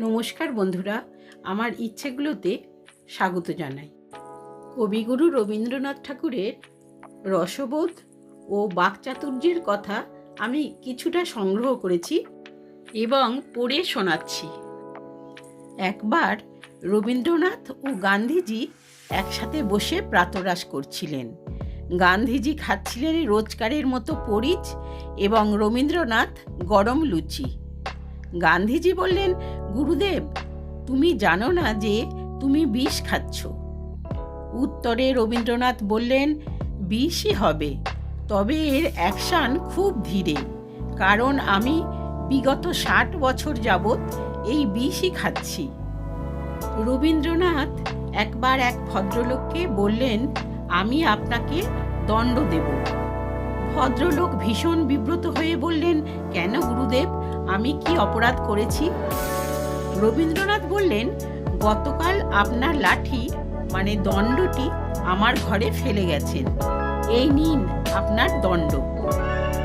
নমস্কার বন্ধুরা, আমার ইচ্ছেগুলোতে স্বাগত জানাই। কবিগুরু রবীন্দ্রনাথ ঠাকুরের রসবোধ ও বাকচাতুর্যের কথা আমি কিছুটা সংগ্রহ করেছি এবং পড়ে শোনাচ্ছি। একবার রবীন্দ্রনাথ ও গান্ধীজি একসাথে বসে প্রাতরাশ করছিলেন। গান্ধীজি খাচ্ছিলেন রোজকারের মতো পরিচ এবং রবীন্দ্রনাথ গরম লুচি। গান্ধীজি বললেন, গুরুদেব, তুমি জানো না যে তুমি বিষ খাচ্ছ? উত্তরে রবীন্দ্রনাথ বললেন, বিষই হবে, তবে এর অ্যাকশান খুব ধীরে, কারণ আমি বিগত ষাট বছর যাবৎ এই বিষই খাচ্ছি। রবীন্দ্রনাথ একবার এক ভদ্রলোককে বললেন, আমি আপনাকে দণ্ড দেব। ভদ্রলোক ভীষণ বিব্রত হয়ে বললেন, কেন গুরুদেব? আমি কি অপরাধ করেছি? রবীন্দ্রনাথ বললেন, গতকাল আপনার লাঠি মানে দণ্ডটি আমার ঘরে ফেলে গেছেন এই নিন আপনার দণ্ড।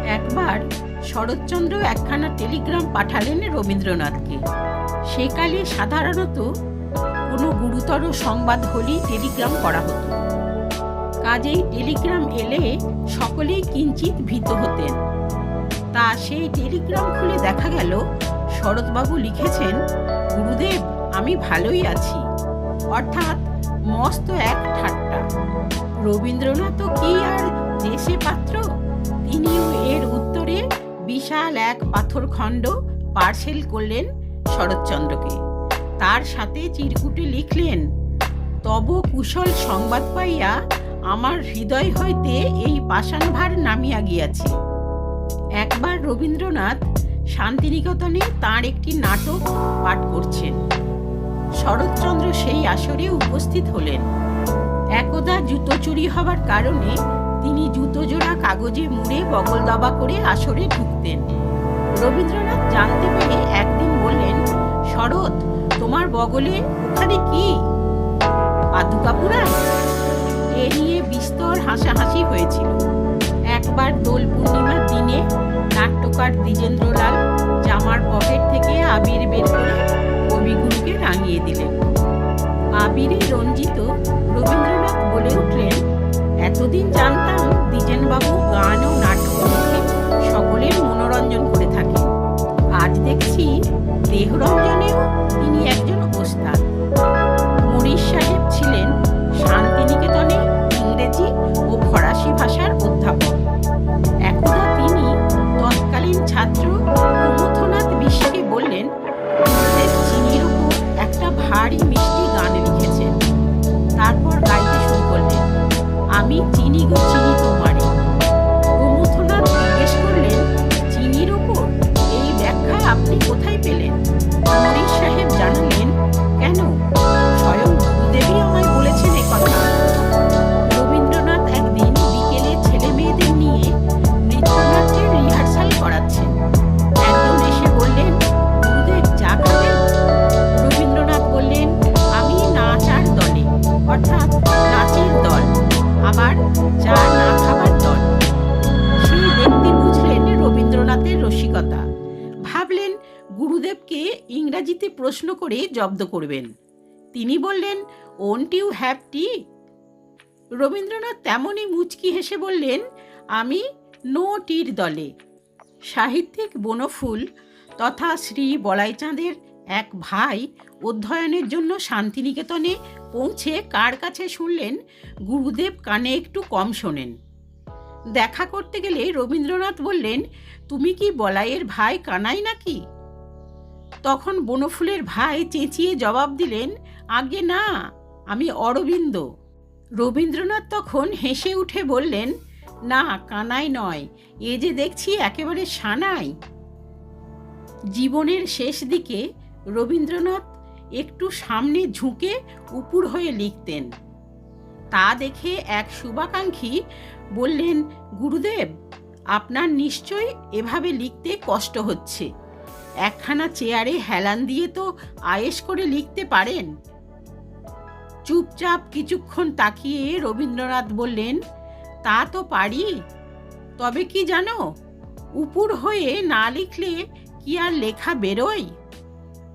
একবার শরৎচন্দ্র একখানা টেলিগ্রাম পাঠালেন রবীন্দ্রনাথকে। সেকালে সাধারণত কোনো গুরুতর সংবাদ হলেই টেলিগ্রাম করা হতো। কাজেই টেলিগ্রাম এলে সকলেই কিঞ্চিত ভীত হতেন। তা সেই টেলিগ্রাম খুলে দেখা গেল, শরৎবাবু লিখেছেন, গুরুদেব, আমি ভালোই আছি। অর্থাৎ মস্ত এক ঠাট্টা। রবীন্দ্রনাথ কি আর দেশে পাত্র? তিনিও এর উত্তরে বিশাল এক পাথরখণ্ড পার্সেল করলেন শরৎচন্দ্রকে। তার সাথে চিরকুটে লিখলেন, তব কুশল সংবাদ পাইয়া আমার হৃদয় হইতে এই পাষাণভার নামিয়া গিয়াছে। একবার রবীন্দ্রনাথ শান্তিনিকেতনে তার একটি নাটক পাঠ করছেন। শরৎচন্দ্র সেই আসরে উপস্থিত হলেন। একদা জুতো চুরি হবার কারণে তিনি জুতো জোড়া কাগজে মুড়ে বগল দাবা করে আসরে ঢুকতেন। রবীন্দ্রনাথ জানতে পেরে একদিন বললেন, শরৎ, তোমার বগলে ওখানে কি? পাদুকাপুরা এ নিয়ে বিস্তর হাসাহাসি হয়েছিল। একবার দোল পূর্ণিমার দিনে নাট্যকার দ্বিজেন্দ্রলাল জামার পকেট থেকে আবির বের করে কবিগুরুকে রাঙিয়ে দিলেন। আবিরে রঞ্জিত রবীন্দ্রনাথ বলে উঠলেন, এতদিন জানতাম দ্বিজেনবাবু গান ও নাটক সকলের মনোরঞ্জন করে থাকেন। আজ দেখছি দেহরঞ্জনেও তিনি একজন ওস্তাদ। মরিশ সাহেব ছিলেন শান্তিনিকেতনে ইংরেজি ও ফরাসি ভাষার গুরুদেবকে ইংরাজিতে প্রশ্ন করে জব্দ করবেন। তিনি বললেন won't you have tea Rabindranath তেমনই মুচকি হেসে বললেন, আমি নো টির দলে। সাহিত্যিক বনফুল তথা শ্রী বলাইচাঁদের এক ভাই অধ্যয়নের জন্য শান্তিনিকেতনে পৌঁছে কার কাছে শুনলেন, গুরুদেব কানে একটু কম শোনেন। দেখা করতে গেলে রবীন্দ্রনাথ বললেন, তুমি কি বলাইয়ের ভাই কানাই নাকি? তখন বনফুলের ভাই চেঁচিয়ে জবাব দিলেন, আগে না, আমি অরবিন্দ। রবীন্দ্রনাথ তখন হেসে উঠে বললেন, না, কানাই নয়, এ যে দেখছি একেবারে সানাই। জীবনের শেষ দিকে রবীন্দ্রনাথ একটু সামনে ঝুঁকে উপুর হয়ে লিখতেন। তা দেখে এক শুভাকাঙ্ক্ষী বললেন, গুরুদেব, আপনার নিশ্চয় এভাবে লিখতে কষ্ট হচ্ছে। একখানা চেয়ারে হেলান দিয়ে তো আয়েস করে লিখতে পারেন। চুপচাপ কিছুক্ষণ তাকিয়ে রবীন্দ্রনাথ বললেন, তা তো পারি, তবে কি জানো, উপুর হয়ে না লিখলে কি আর লেখা বেরোয়?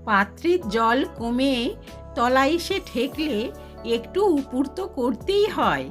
পাত্রের জল কমে তলায় এসে ঠেকলে একটু উপুর তো করতেই হয়।